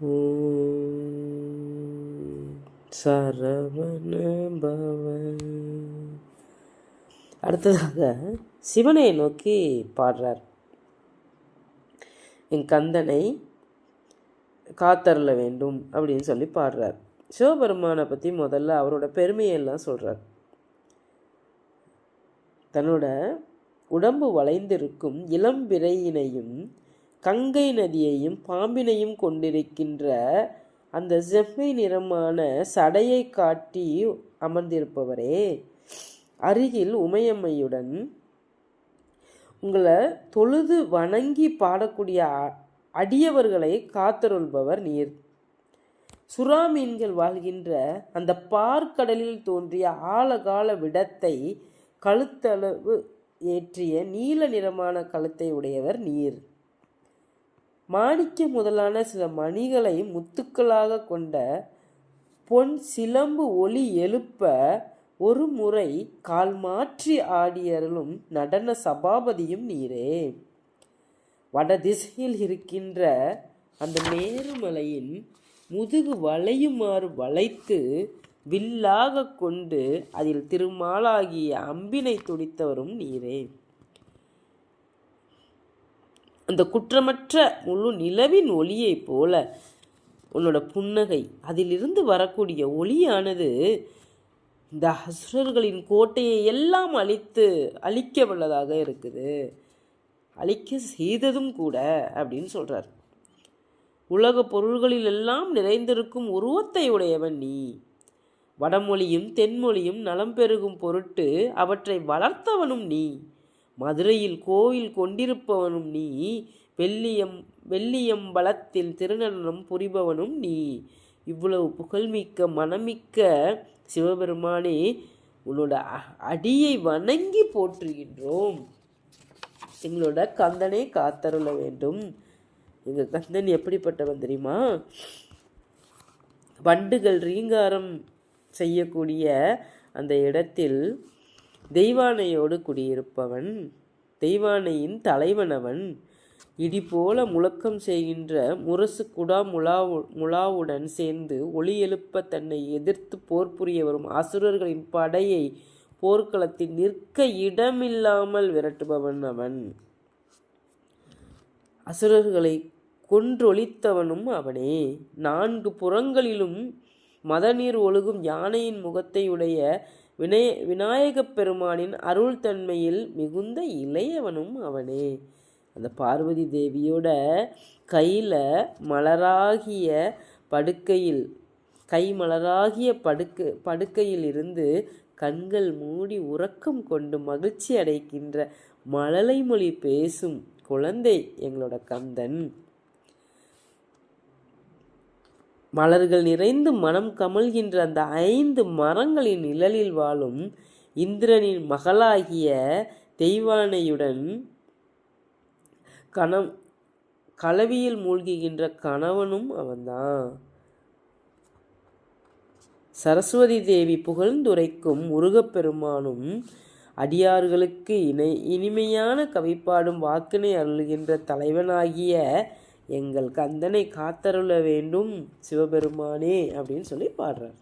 ஓம் சரவண அடுத்ததாக சிவனை நோக்கி பாடுறார். என் கந்தனை காத்தரல வேண்டும் அப்படின்னு சொல்லி பாடுறார். சிவபெருமானை பற்றி முதல்ல அவரோட பெருமையெல்லாம் சொல்கிறார் தன்னோட உடம்பு வளைந்திருக்கும் இளம்பிறையினையும் கங்கை நதியையும் பாம்பினையும் கொண்டிருக்கின்ற அந்த செம்மை நிறமான சடையை காட்டி அமர்ந்திருப்பவரே அருகில் உமையம்மையுடன் உங்களை தொழுது வணங்கி பாடக்கூடிய அடியவர்களை காத்தருள்பவர் நீர். சுறா மீன்கள் வாழ்கின்ற அந்த பார்க்கடலில் தோன்றிய ஆழகால விடத்தை கழுத்தளவு ஏற்றிய நீல நிறமான கழுத்தை உடையவர் நீர். மாணிக்க முதலான சில மணிகளை முத்துக்களாக கொண்ட பொன் சிலம்பு ஒளி எழுப்ப ஒரு முறை கால் மாற்றி ஆடியருளும் நடன சபாபதியும் நீரே. வடதிசையில் இருக்கின்ற அந்த மேருமலையின் முதுகு வளையுமாறு வளைத்து வில்லாக கொண்டு அதில் திருமாலாகிய அம்பினை துடித்தவரும் நீரே. அந்த குற்றமற்ற முழு நிலவின் ஒளியைப் போல உன்னோட புன்னகை. அதிலிருந்து வரக்கூடிய ஒளியானது இந்த அசுரர்களின் கோட்டையை எல்லாம் அழித்து அழிக்க வல்லதாக இருக்குது. அழிக்க செய்ததும் கூட அப்படின்னு சொல்கிறார் உலக பொருள்களில் எல்லாம் நிறைந்திருக்கும் உருவத்தை உடையவன் நீ. வடமொழியும் தென்மொழியும் நலம் பெருகும் பொருட்டு அவற்றை வளர்த்தவனும் நீ. மதுரையில் கோயில் கொண்டிருப்பவனும் நீ வெள்ளியம் வெள்ளியம்பலத்தில் திருநடனம் புரிபவனும் நீ. இவ்வளவு புகழ்மிக்க மனமிக்க சிவபெருமானே உன்னோட அ- அடியை வணங்கி போற்றுகின்றோம். எங்களோட கந்தனை காத்தருள வேண்டும். எங்கள் கந்தன் எப்படிப்பட்டவன் தெரியுமா? வண்டுகள் ரீங்காரம் செய்யக்கூடிய அந்த இடத்தில் தெய்வானையோடு குடியிருப்பவன் தெய்வானையின் தலைவனவன் இடி போல முழக்கம் செய்கின்ற முரசு குடா முலாவு முலாவுடன் சேர்ந்து ஒளி எழுப்ப தன்னை எதிர்த்து போர் புரிய வரும் அசுரர்களின் படையை போர்க்களத்தில் நிற்க இடமில்லாமல் விரட்டுபவன் அவன். அசுரர்களை கொன்றொழித்தவனும் அவனே. நான்கு புறங்களிலும் மதநீர் ஒழுகும் யானையின் முகத்தையுடைய வினய விநாயகப் பெருமானின் அருள் தன்மையில் மிகுந்த இளையவனும் அவனே. அந்த பார்வதி தேவியோட கையில் மலராகிய படுக்கையில் கை மலராகிய படுக்கை படுக்கையில் இருந்து கண்கள் மூடி உறக்கம் கொண்டு மகிழ்ச்சி அடைக்கின்ற மழலை மொழி பேசும் குழந்தை எங்களோட கந்தன். மலர்கள் நிறைந்து மனம் கமழ்கின்ற அந்த ஐந்து மரங்களின் நிழலில் வாழும் இந்திரனின் மகளாகிய தெய்வானையுடன் கணம் கலவியில் மூழ்குகின்ற கணவனும் அவன்தான். சரஸ்வதி தேவி புகழ்ந்துரைக்கும் முருகப்பெருமானும் அடியார்களுக்கு இணை இனிமையான கவிப்பாடும் வாக்கினை அருள்கின்ற தலைவனாகிய எங்கள் கந்தனை காத்தருள வேண்டும் சிவபெருமானே அப்படின்னு சொல்லி பாடுறார்.